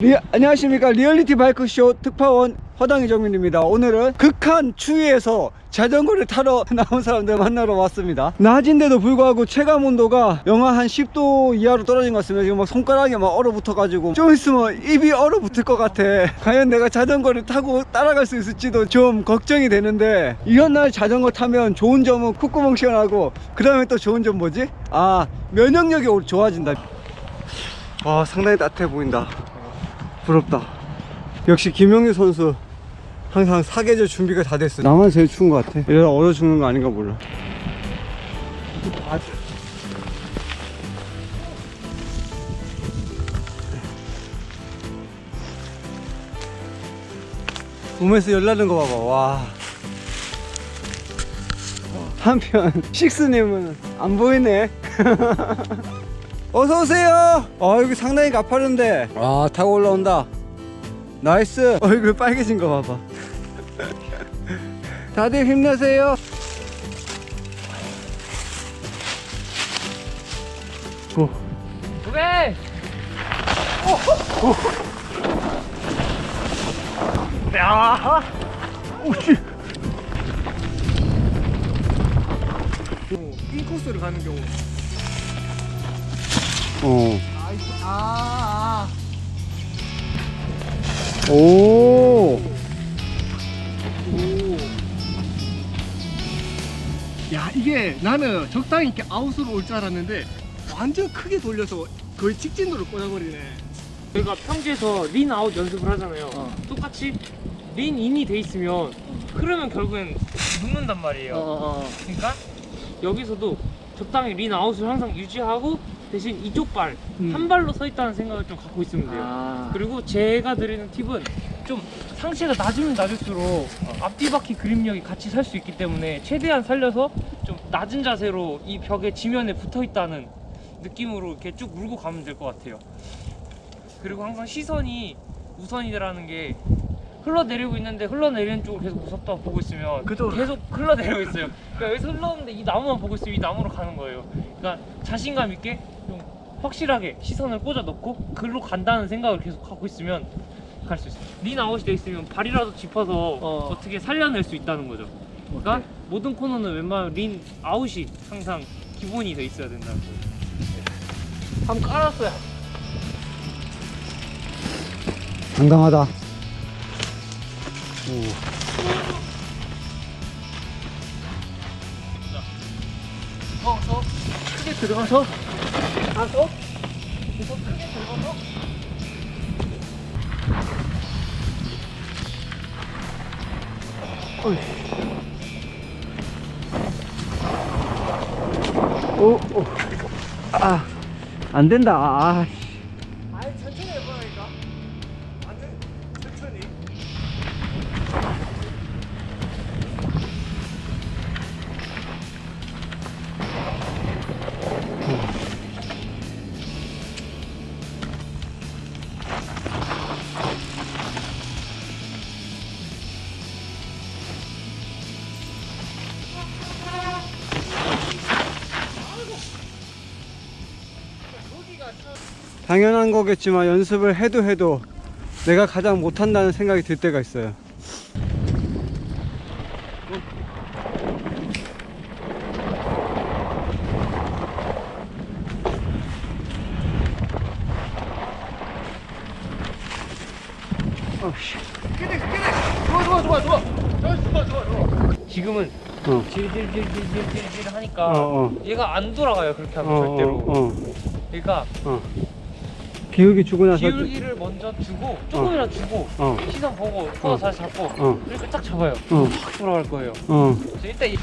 리, 안녕하십니까. 리얼리티 바이크쇼 특파원 허당희 정민입니다. 오늘은 극한 추위에서 자전거를 타러 나온 사람들 만나러 왔습니다. 낮인데도 불구하고 체감 온도가 영하 한 10도 이하로 떨어진 것 같습니다. 지금 막 손가락이 막 얼어붙어 가지고 좀 있으면 입이 얼어붙을 것 같아. 과연 내가 자전거를 타고 따라갈 수 있을지도 좀 걱정이 되는데 이런 날 자전거 타면 좋은 점은 콧구멍 시원하고 그 다음에 또 좋은 점 뭐지? 아 면역력이 오- 좋아진다. 와 상당히 따뜻해 보인다 부럽다. 역시 김영규 선수 항상 사계절 준비가 다 됐어. 나만 제일 추운 것 같아. 이러다 얼어 죽는 거 아닌가 몰라. 몸에서 열나는 거 봐봐. 와. 한편 식스님은 안 보이네. 어서 오세요. 아 여기 상당히 가파른데. 아 타고 올라온다. 나이스. 얼굴 빨개진 거 봐봐. 다들 힘내세요. 고. 그래! 야. 오씨. 인 코스를 가는 경우. 어. 아, 아, 오. 오. 야, 이게 나는 적당히 이렇게 아웃으로 올 줄 알았는데 완전 크게 돌려서 거의 직진도를 꽂아버리네. 저희가 평지에서 린 아웃 연습을 하잖아요. 어. 똑같이 린 인이 돼 있으면 흐르면 결국엔 눕는단 말이에요. 어. 그러니까 여기서도 적당히 린 아웃을 항상 유지하고 대신 이쪽 발, 음. 한 발로 서 있다는 생각을 좀 갖고 있으면 돼요. 아. 그리고 제가 드리는 팁은 좀 상체가 낮으면 낮을수록 앞뒤 바퀴 그립력이 같이 살 수 있기 때문에 최대한 살려서 좀 낮은 자세로 이 벽에 지면에 붙어 있다는 느낌으로 이렇게 쭉 물고 가면 될 것 같아요. 그리고 항상 시선이 우선이라는 게 흘러내리고 있는데 흘러내리는 쪽을 계속 무섭다 보고 있으면 그죠. 계속 흘러내리고 있어요. 그러니까 여기서 흘러오는데 이 나무만 보고 있으면 이 나무로 가는 거예요. 그러니까 자신감 있게 좀 확실하게 시선을 꽂아 넣고 글로 간다는 생각을 계속 갖고 있으면 갈 수 있어요. 린 아웃이 돼 있으면 발이라도 짚어서 어. 어. 떻게 살려낼 수 있다는 거죠. 그러니까 모든 코너는 웬만하면 린 아웃이 항상 기본이 돼 있어야 된다는 거예요. 한번 깔았어요. 당당하다. 오. 서서 크게 들어가서 가서 계속 크게 들어가서 오, 오. 아, 안 된다. 아, 당연한 거겠지만 연습을 해도 해도 내가 가장 못한다는 생각이 들 때가 있어요 어, 지금은 어. 질질질질질질 하니까 어, 어. 얘가 안 돌아가요 그렇게 하면 어, 어 절대로 어, 어. 그러니까 어. 기울기 주고 나서 기울기를 먼저 주고 조금이라도 주고 어. 시선 보고 코너 어. 다시 잡고 어. 이렇게 딱 잡아요 어. 확 돌아갈 거예요 어. 그래서 일단 이-